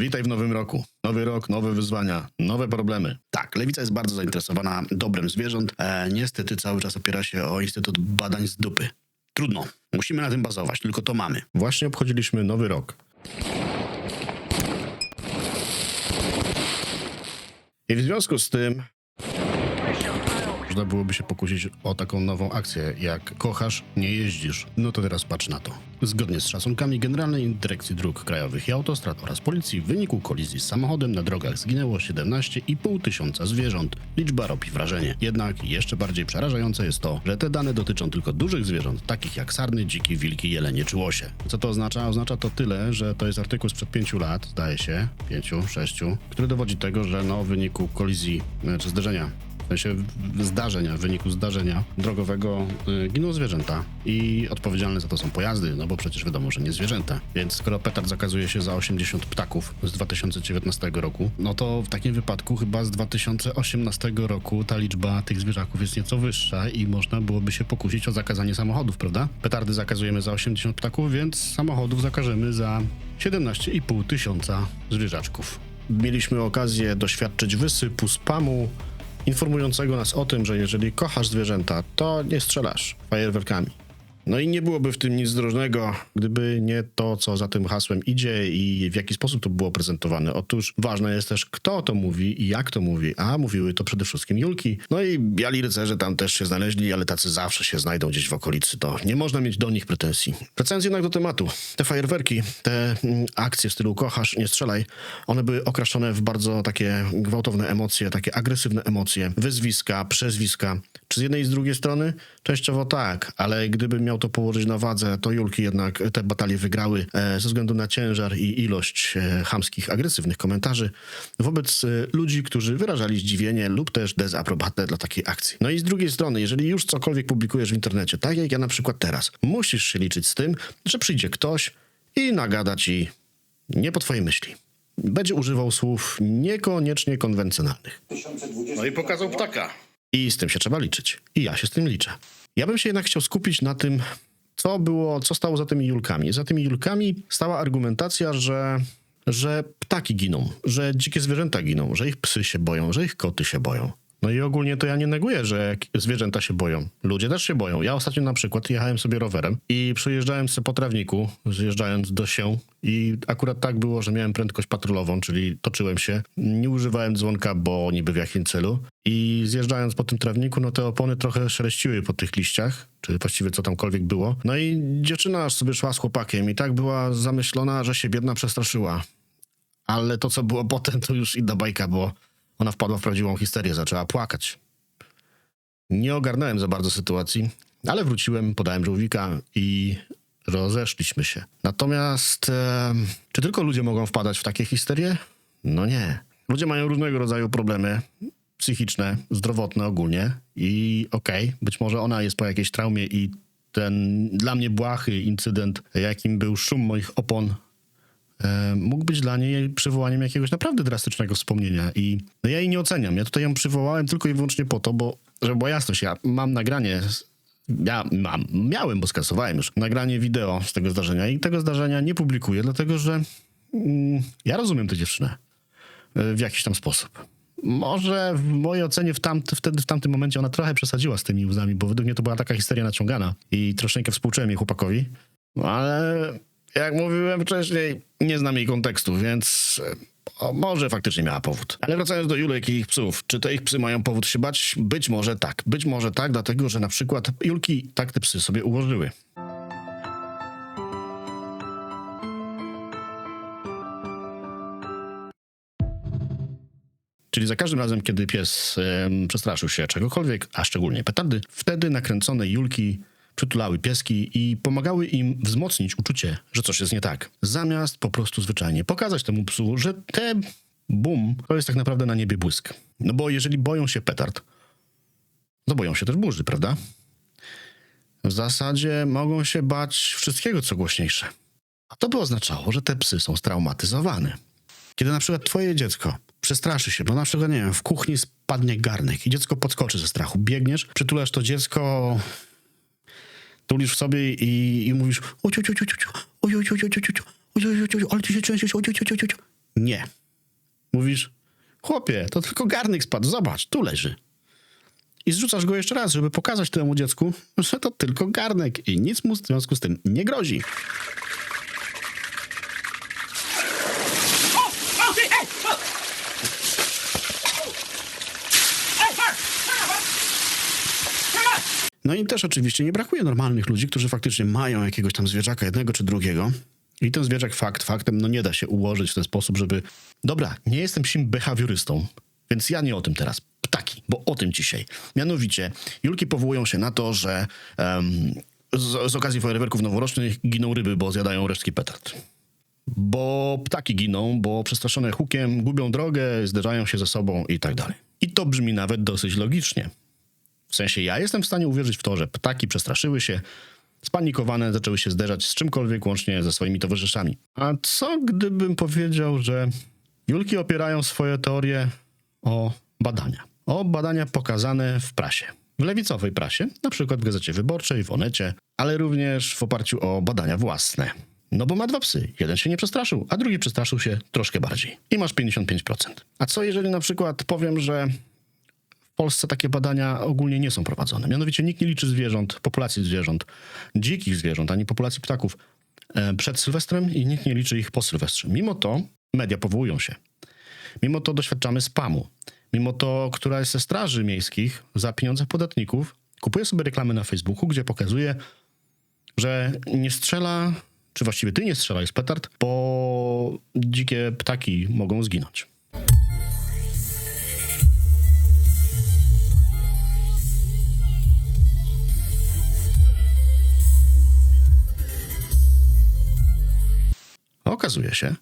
Witaj w nowym roku. Nowy rok, nowe wyzwania, nowe problemy. Tak, Lewica jest bardzo zainteresowana dobrem zwierząt. E, niestety cały czas opiera się o Instytut Badań z Dupy. Trudno. Musimy na tym bazować, tylko to mamy. Właśnie obchodziliśmy nowy rok. I w związku z tym można byłoby się pokusić o taką nową akcję, jak kochasz, nie jeździsz. No to teraz patrz na to. Zgodnie z szacunkami Generalnej Dyrekcji Dróg Krajowych i Autostrad oraz Policji w wyniku kolizji z samochodem na drogach zginęło 17,5 tysiąca zwierząt. Liczba robi wrażenie. Jednak jeszcze bardziej przerażające jest to, że te dane dotyczą tylko dużych zwierząt, takich jak sarny, dziki, wilki, jelenie czy łosie. Co to oznacza? Oznacza to tyle, że to jest artykuł sprzed 5 lat, zdaje się, 5, 6, który dowodzi tego, że no w wyniku kolizji czy zderzenia sensie zdarzenia, w wyniku zdarzenia drogowego y, giną zwierzęta i odpowiedzialne za to są pojazdy, no bo przecież wiadomo, że nie zwierzęta. Więc skoro petard zakazuje się za 80 ptaków z 2019 roku, no to w takim wypadku chyba z 2018 roku ta liczba tych zwierzaków jest nieco wyższa i można byłoby się pokusić o zakazanie samochodów, prawda? Petardy zakazujemy za 80 ptaków, więc samochodów zakażemy za 17,5 tysiąca zwierzaczków. Mieliśmy okazję doświadczyć wysypu spamu informującego nas o tym, że jeżeli kochasz zwierzęta, to nie strzelasz fajerwerkami. No i nie byłoby w tym nic zdrożnego, gdyby nie to, co za tym hasłem idzie i w jaki sposób to było prezentowane. Otóż ważne jest też, kto to mówi i jak to mówi, a mówiły to przede wszystkim Julki. No i biali rycerze tam też się znaleźli, ale tacy zawsze się znajdą gdzieś w okolicy, to nie można mieć do nich pretensji. Wracając jednak do tematu. Te fajerwerki, te mm, akcje w stylu kochasz, nie strzelaj, one były okraszone w bardzo takie gwałtowne emocje, takie agresywne emocje, wyzwiska, przezwiska. Czy z jednej i z drugiej strony? Częściowo tak, ale gdybym miał to położyć na wadze, to Julki jednak te batalie wygrały e, ze względu na ciężar i ilość e, chamskich, agresywnych komentarzy wobec e, ludzi, którzy wyrażali zdziwienie lub też dezaprobatę dla takiej akcji. No i z drugiej strony, jeżeli już cokolwiek publikujesz w internecie, tak jak ja na przykład teraz, musisz się liczyć z tym, że przyjdzie ktoś i nagada ci nie po twojej myśli. Będzie używał słów niekoniecznie konwencjonalnych. No i pokazał ptaka. I z tym się trzeba liczyć. I ja się z tym liczę. Ja bym się jednak chciał skupić na tym, co było, co stało za tymi julkami. Za tymi julkami stała argumentacja, że, że ptaki giną, że dzikie zwierzęta giną, że ich psy się boją, że ich koty się boją. No i ogólnie to ja nie neguję, że zwierzęta się boją. Ludzie też się boją. Ja ostatnio na przykład jechałem sobie rowerem i przejeżdżałem sobie po trawniku, zjeżdżając do się i akurat tak było, że miałem prędkość patrolową, czyli toczyłem się. Nie używałem dzwonka, bo niby w jakim celu. I zjeżdżając po tym trawniku, no te opony trochę szeleściły po tych liściach, czy właściwie co tamkolwiek było. No i dziewczyna aż sobie szła z chłopakiem i tak była zamyślona, że się biedna przestraszyła. Ale to, co było potem, to już inna bajka, bo ona wpadła w prawdziwą histerię, zaczęła płakać. Nie ogarnąłem za bardzo sytuacji, ale wróciłem, podałem żółwika i rozeszliśmy się. Natomiast em, czy tylko ludzie mogą wpadać w takie histerie? No nie. Ludzie mają różnego rodzaju problemy psychiczne, zdrowotne ogólnie i okej, być może ona jest po jakiejś traumie i ten dla mnie błahy incydent, jakim był szum moich opon e, mógł być dla niej przywołaniem jakiegoś naprawdę drastycznego wspomnienia i no ja jej nie oceniam. Ja tutaj ją przywołałem tylko i wyłącznie po to, bo żeby była jasność, ja mam nagranie, ja mam, miałem, bo skasowałem już, nagranie wideo z tego zdarzenia i tego zdarzenia nie publikuję, dlatego że mm, ja rozumiem tę dziewczynę e, w jakiś tam sposób. Może w mojej ocenie w tamt, wtedy w tamtym momencie ona trochę przesadziła z tymi łzami, bo według mnie to była taka histeria naciągana i troszeczkę współczułem jej chłopakowi, ale jak mówiłem wcześniej, nie znam jej kontekstu, więc e, o, może faktycznie miała powód. Ale wracając do Julek i ich psów, czy te ich psy mają powód się bać? Być może tak. Być może tak, dlatego że na przykład Julki tak te psy sobie ułożyły. Czyli za każdym razem, kiedy pies przestraszył się czegokolwiek, a szczególnie petardy, wtedy nakręcone Julki przytulały pieski i pomagały im wzmocnić uczucie, że coś jest nie tak. Zamiast po prostu zwyczajnie pokazać temu psu, że te bum to jest tak naprawdę na niebie błysk. No bo jeżeli boją się petard, to boją się też burzy, prawda? W zasadzie mogą się bać wszystkiego, co głośniejsze. A to by oznaczało, że te psy są straumatyzowane. Kiedy na przykład twoje dziecko przestraszy się, bo na przykład, nie wiem, w kuchni spadnie garnek i dziecko podskoczy ze strachu, biegniesz, przytulasz to dziecko, tulisz w sobie i, i mówisz ale ty się trzęsiesz. Nie. Mówisz, chłopie, to tylko garnek spadł, zobacz, tu leży. I zrzucasz go jeszcze raz, żeby pokazać temu dziecku, że to tylko garnek i nic mu w związku z tym nie grozi. No i też oczywiście nie brakuje normalnych ludzi, którzy faktycznie mają jakiegoś tam zwierzaka, jednego czy drugiego. I ten zwierzak fakt faktem, no nie da się ułożyć w ten sposób, żeby... Dobra, nie jestem psim behawiorystą, więc ja nie o tym teraz. Ptaki, bo o tym dzisiaj. Mianowicie, Julki powołują się na to, że em, z, z okazji fajerwerków noworocznych giną ryby, bo zjadają resztki petard. Bo ptaki giną, bo przestraszone hukiem gubią drogę, zderzają się ze sobą i tak dalej. I to brzmi nawet dosyć logicznie. W sensie ja jestem w stanie uwierzyć w to, że ptaki przestraszyły się, spanikowane, zaczęły się zderzać z czymkolwiek łącznie ze swoimi towarzyszami. A co gdybym powiedział, że Julki opierają swoje teorie o badania? O badania pokazane w prasie. W lewicowej prasie, na przykład w Gazecie Wyborczej, w Onecie, ale również w oparciu o badania własne. No bo ma dwa psy. Jeden się nie przestraszył, a drugi przestraszył się troszkę bardziej. I masz 55%. A co jeżeli na przykład powiem, że Polsce takie badania ogólnie nie są prowadzone. Mianowicie nikt nie liczy zwierząt, populacji zwierząt, dzikich zwierząt, ani populacji ptaków e, przed Sylwestrem i nikt nie liczy ich po Sylwestrze. Mimo to media powołują się. Mimo to doświadczamy spamu. Mimo to, która jest ze straży miejskich za pieniądze podatników, kupuje sobie reklamy na Facebooku, gdzie pokazuje, że nie strzela, czy właściwie ty nie strzelaj z petard, bo dzikie ptaki mogą zginąć. Okazuje się,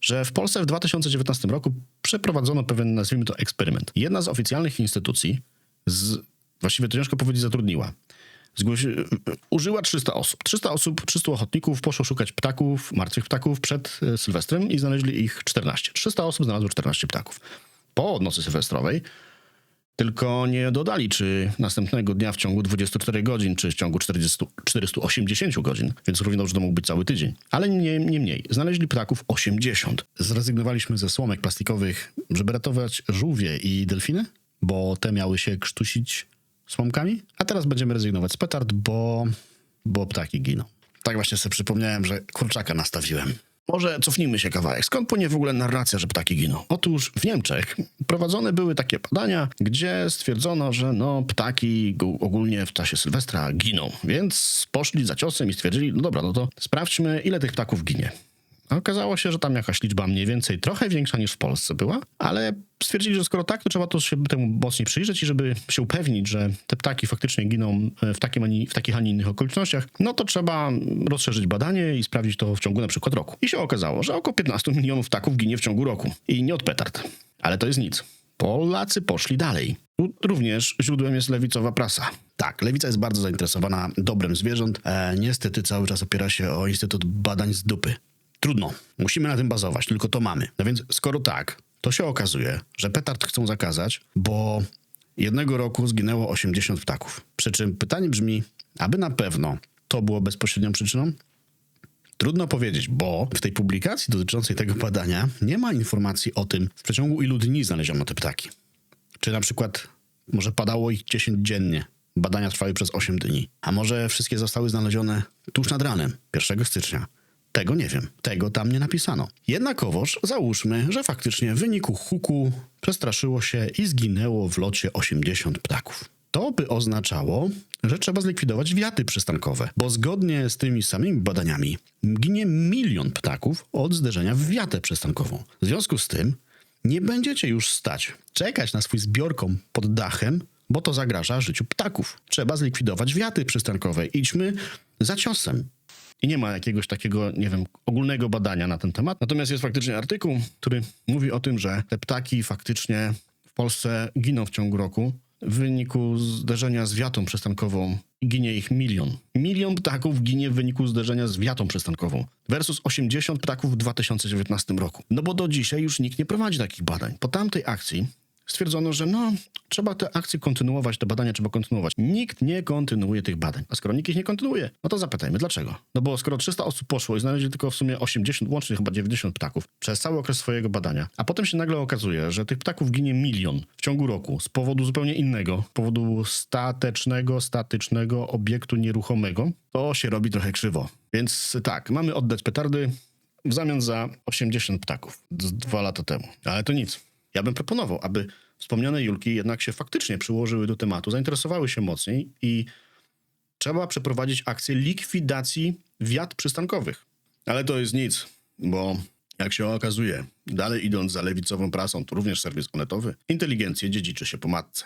że w Polsce w 2019 roku przeprowadzono pewien, nazwijmy to, eksperyment. Jedna z oficjalnych instytucji, z, właściwie to ciężko powiedzieć, zatrudniła. Zgłosi, użyła 300 osób. 300 osób, 300 ochotników poszło szukać ptaków, martwych ptaków przed e, Sylwestrem i znaleźli ich 14. 300 osób znalazło 14 ptaków. Po nocy sylwestrowej tylko nie dodali, czy następnego dnia w ciągu 24 godzin, czy w ciągu 40, 480 godzin, więc równie dobrze to mógł być cały tydzień. Ale nie, nie mniej. Znaleźli ptaków 80. Zrezygnowaliśmy ze słomek plastikowych, żeby ratować żółwie i delfiny, bo te miały się krztusić słomkami, a teraz będziemy rezygnować z petard, bo, bo ptaki giną. Tak właśnie sobie przypomniałem, że kurczaka nastawiłem. Może cofnijmy się kawałek. Skąd płynie w ogóle narracja, że ptaki giną? Otóż w Niemczech prowadzone były takie badania, gdzie stwierdzono, że no ptaki ogólnie w czasie Sylwestra giną. Więc poszli za ciosem i stwierdzili, no dobra, no to sprawdźmy, ile tych ptaków ginie. A Okazało się, że tam jakaś liczba mniej więcej trochę większa niż w Polsce była, ale stwierdzili, że skoro tak, to trzeba to się temu mocniej przyjrzeć i żeby się upewnić, że te ptaki faktycznie giną e, w, takim, ani, w takich, a nie innych okolicznościach, no to trzeba rozszerzyć badanie i sprawdzić to w ciągu na przykład roku. I się okazało, że około 15 milionów ptaków ginie w ciągu roku. I nie od petard. Ale to jest nic. Polacy poszli dalej. Tu również źródłem jest lewicowa prasa. Tak, lewica jest bardzo zainteresowana dobrem zwierząt. E, niestety cały czas opiera się o Instytut Badań z Dupy. Trudno, musimy na tym bazować, tylko to mamy. No więc skoro tak, to się okazuje, że petard chcą zakazać, bo jednego roku zginęło 80 ptaków. Przy czym pytanie brzmi, aby na pewno to było bezpośrednią przyczyną? Trudno powiedzieć, bo w tej publikacji dotyczącej tego badania nie ma informacji o tym, w przeciągu ilu dni znaleziono te ptaki. Czy na przykład może padało ich 10 dziennie. Badania trwały przez 8 dni. A może wszystkie zostały znalezione tuż nad ranem, 1 stycznia. Tego nie wiem. Tego tam nie napisano. Jednakowoż załóżmy, że faktycznie w wyniku huku przestraszyło się i zginęło w locie 80 ptaków. To by oznaczało, że trzeba zlikwidować wiaty przystankowe, bo zgodnie z tymi samymi badaniami ginie milion ptaków od zderzenia w wiatę przystankową. W związku z tym nie będziecie już stać czekać na swój zbiorkom pod dachem, bo to zagraża życiu ptaków. Trzeba zlikwidować wiaty przystankowe. Idźmy za ciosem. I nie ma jakiegoś takiego, nie wiem, ogólnego badania na ten temat. Natomiast jest faktycznie artykuł, który mówi o tym, że te ptaki faktycznie w Polsce giną w ciągu roku. W wyniku zderzenia z wiatą przystankową ginie ich milion. Milion ptaków ginie w wyniku zderzenia z wiatą przystankową versus 80 ptaków w 2019 roku. No bo do dzisiaj już nikt nie prowadzi takich badań. Po tamtej akcji stwierdzono, że no, trzeba te akcje kontynuować, te badania trzeba kontynuować. Nikt nie kontynuuje tych badań. A skoro nikt ich nie kontynuuje, no to zapytajmy dlaczego. No bo skoro 300 osób poszło i znaleźli tylko w sumie 80, łącznie chyba 90 ptaków przez cały okres swojego badania, a potem się nagle okazuje, że tych ptaków ginie milion w ciągu roku z powodu zupełnie innego, z powodu statecznego, statycznego obiektu nieruchomego, to się robi trochę krzywo. Więc tak, mamy oddać petardy w zamian za 80 ptaków dwa lata temu. Ale to nic. Ja bym proponował, aby wspomniane Julki jednak się faktycznie przyłożyły do tematu, zainteresowały się mocniej i trzeba przeprowadzić akcję likwidacji wiat przystankowych. Ale to jest nic, bo jak się okazuje, dalej idąc za lewicową prasą, to również serwis onetowy, inteligencję dziedziczy się po matce.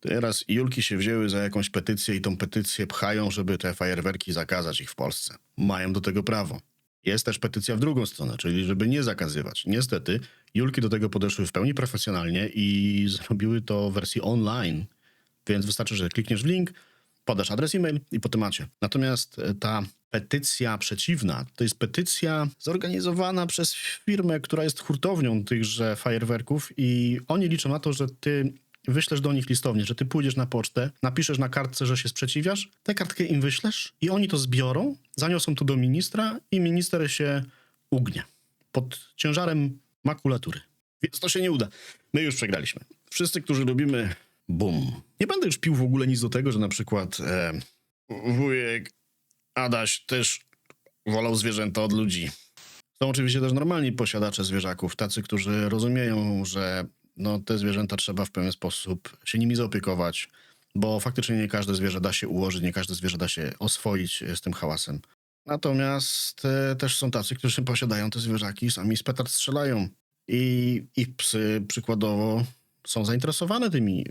Teraz Julki się wzięły za jakąś petycję i tą petycję pchają, żeby te fajerwerki zakazać ich w Polsce. Mają do tego prawo. Jest też petycja w drugą stronę, czyli żeby nie zakazywać. Niestety, Julki do tego podeszły w pełni profesjonalnie i zrobiły to w wersji online, więc wystarczy, że klikniesz w link, podasz adres e-mail i po temacie. Natomiast e, ta petycja przeciwna to jest petycja zorganizowana przez firmę, która jest hurtownią tychże fajerwerków i oni liczą na to, że ty wyślesz do nich listownie, że ty pójdziesz na pocztę, napiszesz na kartce, że się sprzeciwiasz, tę kartkę im wyślesz i oni to zbiorą, zaniosą to do ministra i minister się ugnie pod ciężarem makulatury. Więc to się nie uda. My już przegraliśmy. Wszyscy, którzy lubimy bum. Nie będę już pił w ogóle nic do tego, że na przykład e, wujek Adaś też wolał zwierzęta od ludzi. Są oczywiście też normalni posiadacze zwierzaków, tacy, którzy rozumieją, że no, te zwierzęta trzeba w pewien sposób się nimi zaopiekować, bo faktycznie nie każde zwierzę da się ułożyć, nie każde zwierzę da się oswoić z tym hałasem. Natomiast e, też są tacy, którzy posiadają te zwierzaki sami z petard strzelają. I ich psy przykładowo są zainteresowane tymi y,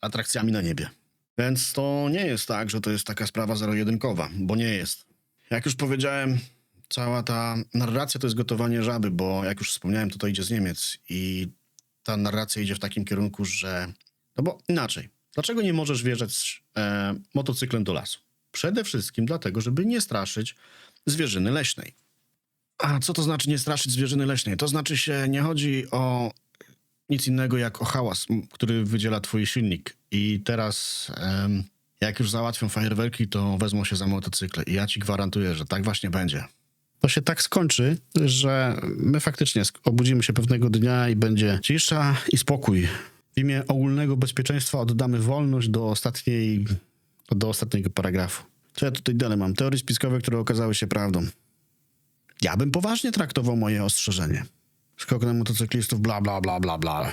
atrakcjami na niebie. Więc to nie jest tak, że to jest taka sprawa zero-jedynkowa, bo nie jest. Jak już powiedziałem, cała ta narracja to jest gotowanie żaby, bo jak już wspomniałem, to to idzie z Niemiec i ta narracja idzie w takim kierunku, że... No bo inaczej. Dlaczego nie możesz wjeżdżać e, motocyklem do lasu? Przede wszystkim dlatego, żeby nie straszyć zwierzyny leśnej. A co to znaczy nie straszyć zwierzyny leśnej? To znaczy się, nie chodzi o nic innego jak o hałas, który wydziela twój silnik. I teraz, em, jak już załatwią fajerwerki, to wezmą się za motocykle. I ja ci gwarantuję, że tak właśnie będzie. To się tak skończy, że my faktycznie obudzimy się pewnego dnia i będzie cisza i spokój. W imię ogólnego bezpieczeństwa oddamy wolność do ostatniej, do ostatniego paragrafu. Co ja tutaj dalej mam? Teorie spiskowe, które okazały się prawdą. Ja bym poważnie traktował moje ostrzeżenie. Skok na motocyklistów, bla, bla, bla, bla, bla.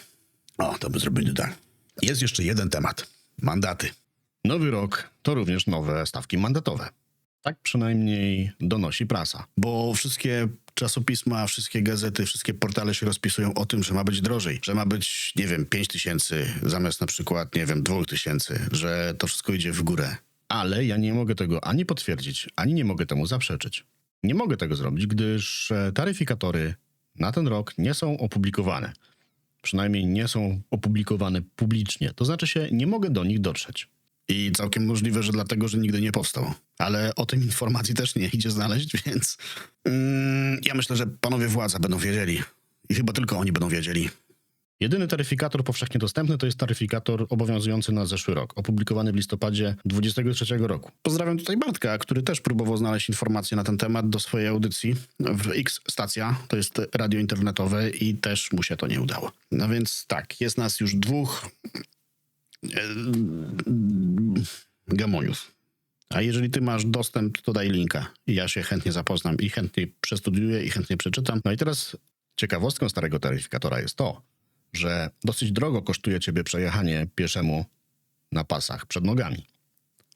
O, to by zrobili tak. Jest jeszcze jeden temat. Mandaty. Nowy rok to również nowe stawki mandatowe. Tak przynajmniej donosi prasa. Bo wszystkie czasopisma, wszystkie gazety, wszystkie portale się rozpisują o tym, że ma być drożej, że ma być, nie wiem, 5 tysięcy zamiast na przykład, nie wiem, 2 tysięcy, że to wszystko idzie w górę. Ale ja nie mogę tego ani potwierdzić, ani nie mogę temu zaprzeczyć. Nie mogę tego zrobić, gdyż e, taryfikatory na ten rok nie są opublikowane. Przynajmniej nie są opublikowane publicznie. To znaczy się, nie mogę do nich dotrzeć. I całkiem możliwe, że dlatego, że nigdy nie powstał. Ale o tym informacji też nie idzie znaleźć, więc mm, ja myślę, że panowie władza będą wiedzieli. I chyba tylko oni będą wiedzieli. Jedyny taryfikator powszechnie dostępny to jest taryfikator obowiązujący na zeszły rok, opublikowany w listopadzie 2023 roku. Pozdrawiam tutaj Bartka, który też próbował znaleźć informacje na ten temat do swojej audycji w X Stacja, to jest radio internetowe i też mu się to nie udało. No więc tak, jest nas już dwóch e, gamoniów. A jeżeli ty masz dostęp, to daj linka. I ja się chętnie zapoznam i chętnie przestudiuję i chętnie przeczytam. No i teraz ciekawostką starego taryfikatora jest to, że dosyć drogo kosztuje ciebie przejechanie pieszemu na pasach przed nogami.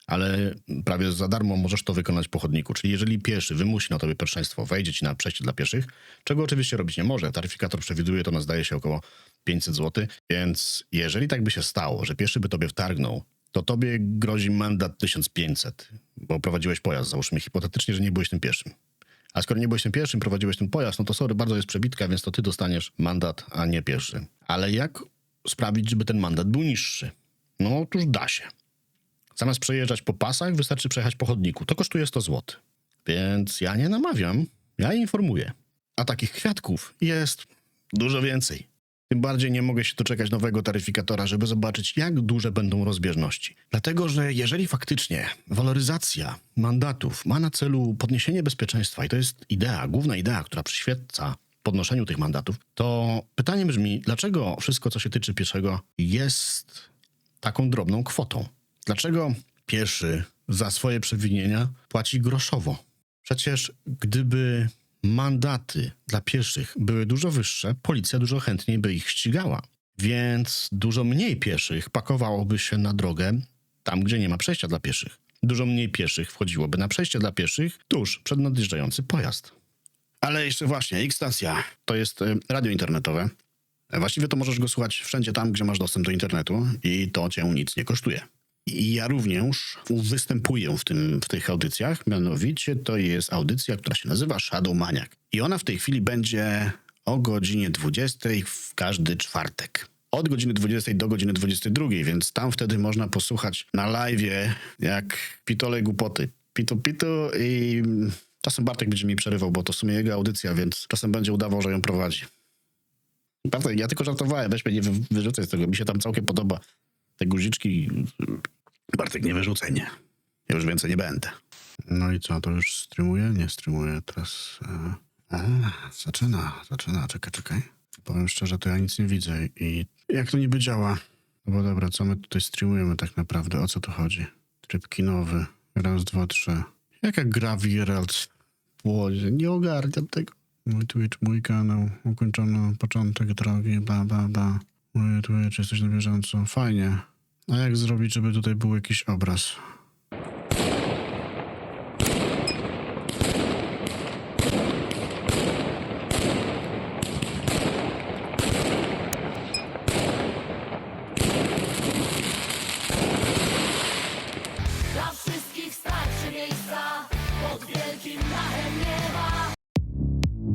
Ale prawie za darmo możesz to wykonać po chodniku. Czyli jeżeli pieszy wymusi na tobie pierwszeństwo, wejdzie ci na przejście dla pieszych, czego oczywiście robić nie może. Taryfikator przewiduje to na zdaje się około 500 zł, więc jeżeli tak by się stało, że pieszy by tobie wtargnął, to tobie grozi mandat 1500, bo prowadziłeś pojazd, załóżmy hipotetycznie, że nie byłeś tym pierwszym. A skoro nie byłeś tym pierwszym, prowadziłeś ten pojazd, no to sorry, bardzo jest przebitka, więc to ty dostaniesz mandat, a nie pierwszy. Ale jak sprawić, żeby ten mandat był niższy? No otóż da się. Zamiast przejeżdżać po pasach, wystarczy przejechać po chodniku. To kosztuje 100 zł. Więc ja nie namawiam, ja informuję. A takich kwiatków jest dużo więcej. Tym bardziej nie mogę się doczekać nowego taryfikatora, żeby zobaczyć, jak duże będą rozbieżności. Dlatego, że jeżeli faktycznie waloryzacja mandatów ma na celu podniesienie bezpieczeństwa, i to jest idea, główna idea, która przyświeca podnoszeniu tych mandatów, to pytanie brzmi, dlaczego wszystko, co się tyczy pieszego, jest taką drobną kwotą? Dlaczego pieszy za swoje przewinienia płaci groszowo? Przecież gdyby mandaty dla pieszych były dużo wyższe, policja dużo chętniej by ich ścigała. Więc dużo mniej pieszych pakowałoby się na drogę tam, gdzie nie ma przejścia dla pieszych. Dużo mniej pieszych wchodziłoby na przejście dla pieszych tuż przed nadjeżdżający pojazd. Ale jeszcze właśnie, X-Stacja to jest e, radio internetowe. Właściwie to możesz go słuchać wszędzie tam, gdzie masz dostęp do internetu i to cię nic nie kosztuje. I ja również występuję w, tym, w tych audycjach, mianowicie to jest audycja, która się nazywa Shadow Maniac. I ona w tej chwili będzie o godzinie 20 w każdy czwartek. Od godziny 20 do godziny 22, więc tam wtedy można posłuchać na live jak pitole głupoty. Pitu pitu i czasem Bartek będzie mi przerywał, bo to w sumie jego audycja, więc czasem będzie udawał, że ją prowadzi. Bartek, ja tylko żartowałem, weź mnie nie wy- wyrzucaj z tego, mi się tam całkiem podoba. Te guziczki, Bartek, nie wyrzucaj mnie. Ja już więcej nie będę. No i co, to już streamuję? Nie streamuję teraz. e, A, zaczyna, zaczyna, czekaj, czekaj. Powiem szczerze, to ja nic nie widzę i jak to niby działa? No bo dobra, co my tutaj streamujemy tak naprawdę? O co tu chodzi? Tryb kinowy. Raz, dwa, trzy. Jaka gra w Geralt? Łodzie, nie ogarniam tego. Mój Twitch, mój kanał, ukończono początek drogi, bla, bla, bla. Mój Twitch, jesteś na bieżąco. Fajnie. A jak zrobić, żeby tutaj był jakiś obraz?